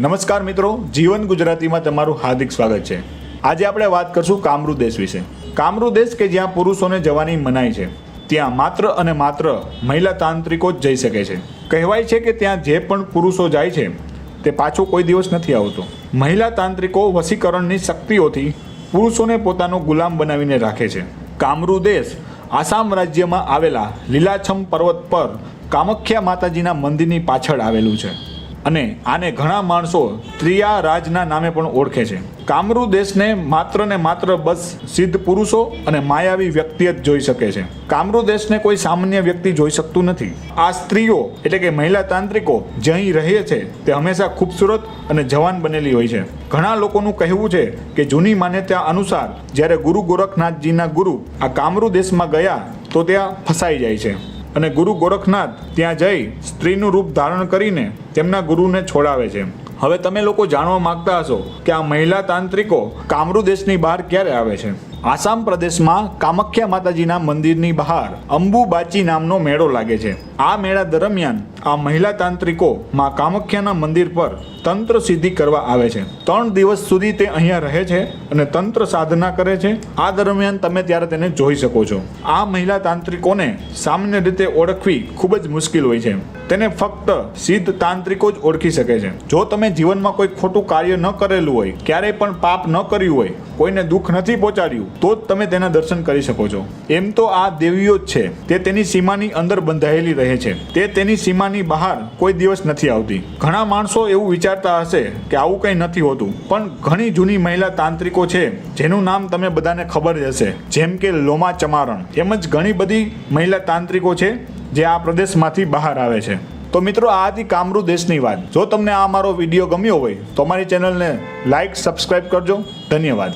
નમસ્કાર મિત્રો, જીવન ગુજરાતીમાં તમારું હાર્દિક સ્વાગત છે. આજે આપણે વાત કરશું કામરૂ દેશ વિશે. કામરૂ દેશ કે જ્યાં પુરુષોને જવાની મનાઈ છે. ત્યાં માત્ર અને માત્ર મહિલા તાંત્રિકો જ જઈ શકે છે. કહેવાય છે કે ત્યાં જે પણ પુરુષો જાય છે, તે પાછો કોઈ દિવસ નથી આવતો. મહિલા તાંત્રિકો વસીકરણની શક્તિઓથી પુરુષોને પોતાનો ગુલામ બનાવીને રાખે છે. કામરૂ દેશ આસામ રાજ્યમાં આવેલા લીલાછમ પર્વત પર કામખ્યા માતાજીના મંદિરની પાછળ આવેલું છે. અને આને ઘણા માણસો ત્રિયા રાજના નામે પણ ઓળખે છે. કામરૂ દેશને માત્ર ને માત્ર બસ સિદ્ધ પુરુષો અને માયાવી વ્યક્તિ જ જોઈ શકે છે. કામરૂ દેશને કોઈ સામાન્ય વ્યક્તિ જોઈ શકતું નથી. આ સ્ત્રીઓ એટલે કે મહિલા તાંત્રિકો જે અહીં રહે છે તે હંમેશા ખૂબસૂરત અને જવાન બનેલી હોય છે. ઘણા લોકોનું કહેવું છે કે જૂની માન્યતા અનુસાર જ્યારે ગુરુ ગોરખનાથજીના ગુરુ આ કામરૂ દેશમાં ગયા તો ત્યાં ફસાઈ જાય છે. અને ગુરુ ગોરખનાથ ત્યાં જઈ સ્ત્રીનું રૂપ ધારણ કરીને તેમના ગુરુને છોડાવે છે. હવે તમે લોકો જાણવા માંગતા હશો કે આ મહિલા તાંત્રિકો કામરૂ દેશની બહાર ક્યારે આવે છે? આસામ પ્રદેશમાં કામખ્યા માતાજીના મંદિરની બહાર અંબુબાચી નામનો મેળો લાગે છે. આ મેળા દરમિયાન આ મહિલા તાંત્રિકો માં કામખ્યાના મંદિર પર તંત્ર સિદ્ધિ કરવા આવે છે. ત્રણ દિવસ સુધી તે અહીંયા રહે છે અને તંત્ર સાધના કરે છે. આ દરમિયાન તમે ત્યારે તેને જોઈ શકો છો. આ મહિલા તાંત્રિકોને સામાન્ય રીતે ઓળખવી ખૂબ જ મુશ્કેલ હોય છે. તેને ફક્ત સિદ્ધ તાંત્રિકો જ ઓળખી શકે છે. જો તમે જીવનમાં કોઈ ખોટું કાર્ય ન કરેલું હોય, ક્યારેય પણ પાપ ન કર્યું હોય, કોઈને દુઃખ નથી પહોંચાડ્યું, તો જ તમે તેના દર્શન કરી શકો છો. એમ તો આ દેવીઓ જ છે. તે તેની સીમાની અંદર બંધાયેલી રહે છે. તે તેની સીમાની બહાર કોઈ દિવસ નથી આવતી. ઘણા માણસો એવું વિચારતા હશે કે આવું કંઈ નથી હોતું. પણ ઘણી જૂની મહિલા તાંત્રિકો છે, જેનું નામ તમે બધાને ખબર જ હશે. જેમ કે લોમા ચમારણ એમ જ ઘણી બધી મહિલા તાંત્રિકો છે જે આ પ્રદેશમાંથી બહાર આવે છે. તો મિત્રો, આ હતી કામરૂ દેશની વાત. જો તમને આ મારો વીડિયો ગમ્યો હોય, તો અમારી ચેનલને લાઈક સબસ્ક્રાઈબ કરજો. ધન્યવાદ.